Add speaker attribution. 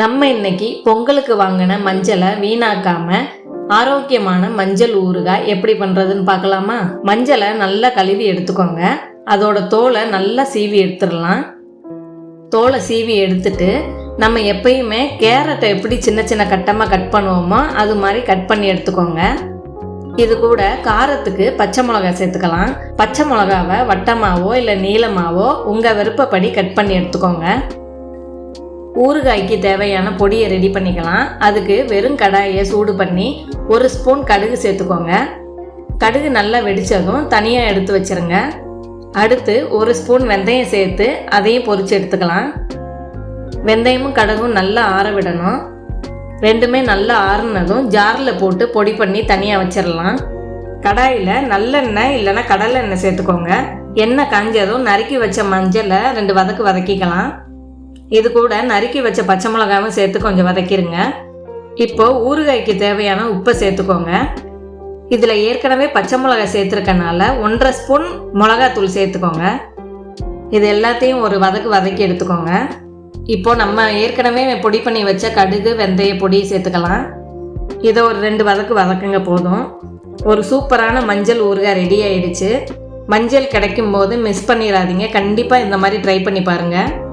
Speaker 1: நம்ம இன்னைக்கு பொங்கலுக்கு வாங்கின மஞ்சளை வீணாக்காம ஆரோக்கியமான மஞ்சள் ஊறுகாய் எப்படி பண்றதுன்னு பார்க்கலாமா? மஞ்சளை நல்லா கழுவி எடுத்துக்கோங்க. அதோட தோலை நல்லா சீவி எடுத்துடலாம். தோலை சீவி எடுத்துட்டு நம்ம எப்பயுமே கேரட்டை எப்படி சின்ன சின்ன கட்டமாக கட் பண்ணுவோமோ அது மாதிரி கட் பண்ணி எடுத்துக்கோங்க. இது கூட காரத்துக்கு பச்சை மிளகாய் சேர்த்துக்கலாம். பச்சை மிளகாவை வட்டமாவோ இல்லை நீளமாவோ உங்கள் விருப்பப்படி கட் பண்ணி எடுத்துக்கோங்க. ஊறுகாய்க்கு தேவையான பொடியை ரெடி பண்ணிக்கலாம். அதுக்கு வெறும் கடாயை சூடு பண்ணி ஒரு ஸ்பூன் கடுகு சேர்த்துக்கோங்க. கடுகு நல்லா வெடிச்சதும் தனியாக எடுத்து வச்சிருங்க. அடுத்து ஒரு ஸ்பூன் வெந்தயம் சேர்த்து அதையும் பொரிச்சு எடுத்துக்கலாம். வெந்தயமும் கடுகும் நல்லா ஆற விடணும். ரெண்டுமே நல்லா ஆறுனதும் ஜாரில் போட்டு பொடி பண்ணி தனியாக வச்சிடலாம் கடாயில் நல்லெண்ணெய் இல்லைன்னா கடலை எண்ணெய் சேர்த்துக்கோங்க. எண்ணெய் காஞ்சதும் நறுக்கி வச்ச மஞ்சளை ரெண்டு வதக்கு வதக்கிக்கலாம். இது கூட நறுக்கி வச்ச பச்சை மிளகாவும் சேர்த்து கொஞ்சம் வதக்கிடுங்க இப்போ ஊறுகாய்க்கு தேவையான உப்பை சேர்த்துக்கோங்க. இதில் ஏற்கனவே பச்சை மிளகாய் சேர்த்துருக்கனால ஒன்றரை ஸ்பூன் மிளகாத்தூள் சேர்த்துக்கோங்க. இது எல்லாத்தையும் ஒரு வதக்கு வதக்கி எடுத்துக்கோங்க. இப்போ நம்ம ஏற்கனவே பொடி பண்ணி வச்ச கடுகு வெந்தய பொடியை சேர்த்துக்கலாம். இதை ஒரு ரெண்டு வதக்கு வதக்குங்க போதும். ஒரு சூப்பரான மஞ்சள் ஊறுகாய் ரெடி ஆயிடுச்சு. மஞ்சள் கிடைக்கும் போது மிஸ் பண்ணிடாதீங்க. கண்டிப்பாக இந்த மாதிரி ட்ரை பண்ணி பாருங்கள்